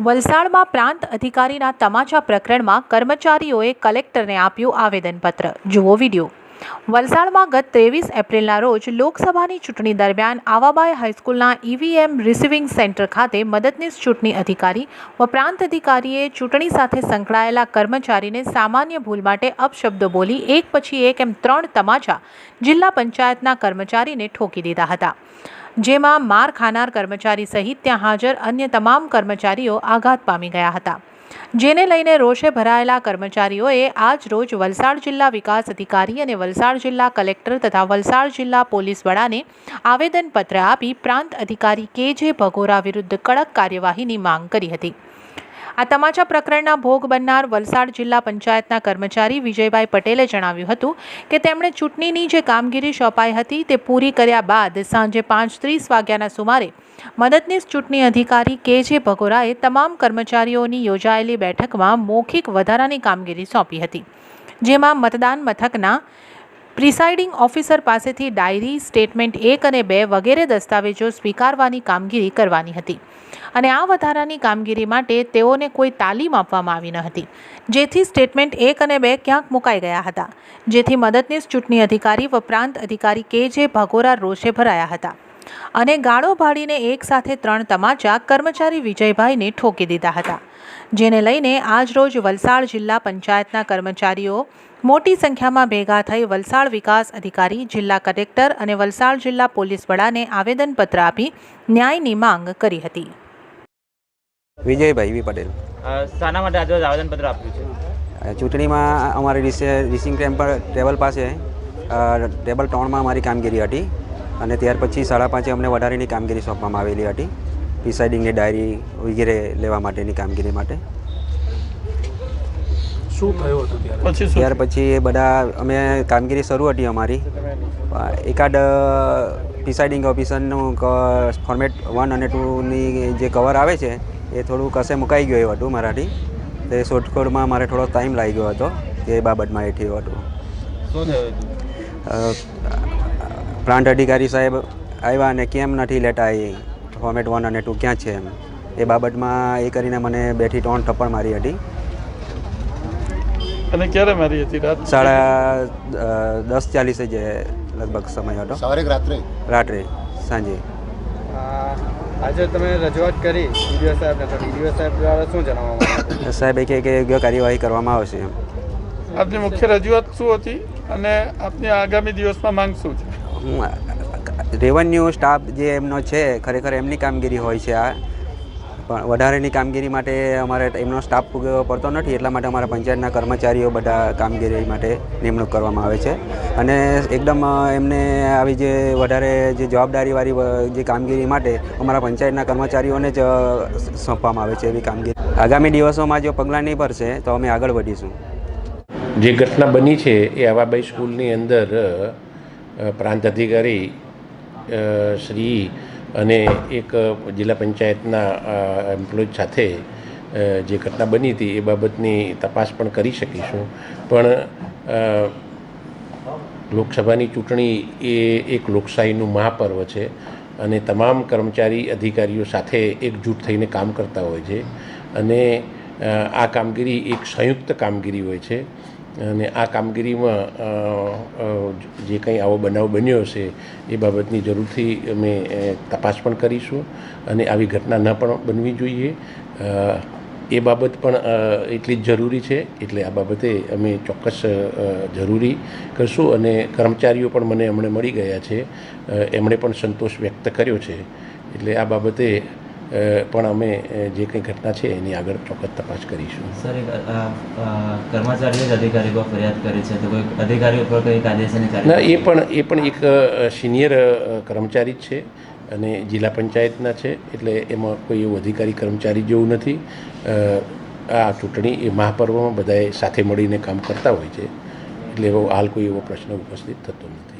વલસાડમાં પ્રાંત અધિકારીના તમાચા પ્રકરણમાં કર્મચારીઓએ કલેક્ટરને આપ્યું આવેદનપત્ર. જુઓ વીડિયો. વલસાડમાં ગત ત્રેવીસ એપ્રિલના રોજ લોકસભાની ચૂંટણી દરમિયાન આવાબાઈ હાઈસ્કૂલના ઈવીએમ રિસીવિંગ સેન્ટર ખાતે મદદનીશ ચૂંટણી અધિકારી પ્રાંત અધિકારીએ ચૂંટણી સાથે સંકળાયેલા કર્મચારીને સામાન્ય ભૂલ માટે અપશબ્દો બોલી એક પછી એક એમ ત્રણ તમાચા જિલ્લા પંચાયતના કર્મચારીને ઠોકી દીધા હતા. જેમાં માર ખાનાર કર્મચારી સહિત ત્યાં હાજર અન્ય તમામ કર્મચારીઓ આઘાત પામી ગયા હતા. જેને લઈને રોષે ભરાયેલા કર્મચારીઓએ આજ રોજ વલસાડ જિલ્લા વિકાસ અધિકારી અને વલસાડ જિલ્લા કલેક્ટર તથા વલસાડ જિલ્લા પોલીસ વડાને આવેદનપત્ર આપી પ્રાંત અધિકારી કે જે ભગોરા વિરુદ્ધ કડક કાર્યવાહીની માંગ કરી હતી. આ તમાચા પ્રકરણના ભોગ બનનાર વલસાડ જિલ્લા પંચાયતના કર્મચારી વિજયભાઈ પટેલે જણાવ્યું હતું કે તેમણે ચૂંટણીની જે કામગીરી સોંપાઈ હતી તે પૂરી કર્યા બાદ સાંજે પાંચ ત્રીસ વાગ્યાના સુમારે મદદનીશ ચૂંટણી અધિકારી કે જે ભગોરાએ તમામ કર્મચારીઓની યોજાયેલી બેઠકમાં મૌખિક વધારાની કામગીરી સોંપી હતી, જેમાં મતદાન મથકના પ્રિસાઇડિંગ ઓફિસર પાસેથી ડાયરી, સ્ટેટમેન્ટ એક અને બે વગેરે દસ્તાવેજો સ્વીકારવાની કામગીરી કરવાની હતી. અને આ વધારાની કામગીરી માટે તેઓને કોઈ તાલીમ આપવામાં આવી ન હતી. જેથી સ્ટેટમેન્ટ એક અને બે ક્યાંક મુકાઈ ગયા હતા. જેથી મદદનીશ ચૂંટણી અધિકારી વ અધિકારી કે જે ભગોરા રોષે ભરાયા હતા. અને ગાળો ભાડીને એક સાથે ત્રણ તમાચા કર્મચારી વિજયભાઈને ઠોકી દીધા હતા. જેને લઈને આજરોજ વલસાડ જિલ્લા પંચાયતના કર્મચારીઓ મોટી સંખ્યામાં ભેગા થઈ વલસાડ વિકાસ અધિકારી જિલ્લા કલેક્ટર અને વલસાડ જિલ્લા પોલીસ વડાને આવેદનપત્ર આપી ન્યાયની માંગ કરી હતી. વિજયભાઈ વી પટેલ. શાના માટે આજે આવેદનપત્ર આપ્યું છે? ચૂંટણીમાં અમારી રિસે રિસિંગ ટેમ્પ ટેબલ પાસે ટેબલ ત્રણમાં અમારી કામગીરી હતી અને ત્યાર પછી સાડા પાંચે અમને વધારેની કામગીરી સોંપવામાં આવેલી હતી. પ્રિસાઇડિંગની ડાયરી વગેરે લેવા માટેની કામગીરી માટે. શું થયું હતું ત્યારે? પછી ત્યાર પછી એ બધા અમે કામગીરી શરૂ હતી અમારી. એકાદ પ્રિસાઇડિંગ ઓફિસરનું ફોર્મેટ વન અને ટુની જે કવર આવે છે એ થોડું કશે મુકાઈ ગયું હતું મારાથી. તે શોધખોળમાં મારે થોડો ટાઈમ લાગી ગયો હતો તે બાબતમાં એ થયું હતું. પ્રાંત અધિકારી સાહેબ આવ્યા અને કેમ નથી લેતા એ ફોર્મેટ વન અને ટુ ક્યાં છે એમ. એ બાબતમાં એ કરીને મને બેઠી ત્રણ થપ્પડ મારી હતી. અને ક્યારે મારી હતી રાત? સાડા દસ ચાલીસે જે લગભગ સમય હતો. સવારે રાત્રે? રાત્રે સાંજે. આજે તમે રજૂઆત કરી ડીડીઓ સાહેબને તો ડીડીઓ સાહેબ દ્વારા શું જણાવવામાં આવ્યું એ કહે કે યોગ્ય કાર્યવાહી કરવામાં આવશે એમ. આપની મુખ્ય રજૂઆત શું હતી અને આપની આગામી દિવસમાં માંગ શું છે? હું રેવન્યુ સ્ટાફ જે એમનો છે ખરેખર એમની કામગીરી હોય છે આ. પણ વધારેની કામગીરી માટે અમારે એમનો સ્ટાફ પડતો નથી, એટલા માટે અમારા પંચાયતના કર્મચારીઓ બધા કામગીરી માટે નિમણૂક કરવામાં આવે છે. અને એકદમ એમને આવી જે વધારે જે જવાબદારીવાળી જે કામગીરી માટે અમારા પંચાયતના કર્મચારીઓને જ સોંપવામાં આવે છે એવી કામગીરી. આગામી દિવસોમાં જો પગલાં નહીં ભરશે, તો અમે આગળ વધીશું. જે ઘટના બની છે એ આવાબાઈ સ્કૂલની અંદર પ્રાંત અધિકારી શ્રી અને એક જિલ્લા પંચાયતના એમ્પ્લોય સાથે જે ઘટના બની હતી એ બાબતની તપાસ પણ કરી શકીશું. પણ લોકસભાની ચૂંટણી એ એક લોકશાહીનું મહાપર્વ છે અને તમામ કર્મચારી અધિકારીઓ સાથે એકજૂટ થઈને કામ કરતા હોય છે. અને આ કામગીરી એક સંયુક્ત કામગીરી હોય છે. અને આ કામગીરીમાં જે કંઈ આવો બનાવ બન્યો છે, એ બાબતની જરૂરથી અમે તપાસ પણ કરીશું અને આવી ઘટના ન પણ બનવી જોઈએ. એ બાબત પણ એટલી જ જરૂરી છે, એટલે આ બાબતે અમે ચોક્કસ જરૂરી કરશું અને કર્મચારીઓ પણ મને હમણે મળી ગયા છે. એમણે પણ સંતોષ વ્યક્ત કર્યો છે. એટલે આ બાબતે પણ અમે જે કંઈ ઘટના છે એની આગળ ચોક્કસ તપાસ કરીશું. સર કર્મચારીઓ જ અધિકારીઓ ફરિયાદ કરી છે. તો કોઈ અધિકારી ઉપર કંઈ કાયદેસરની ના એ પણ એ પણ એક સિનિયર કર્મચારી જ છે અને જિલ્લા પંચાયતના છે. એટલે એમાં કોઈ એવું અધિકારી કર્મચારી જેવું નથી. આ ચૂંટણી એ મહાપર્વમાં બધાએ સાથે મળીને કામ કરતા હોય છે. એટલે એવો હાલ કોઈ એવો પ્રશ્ન ઉપસ્થિત થતો નથી.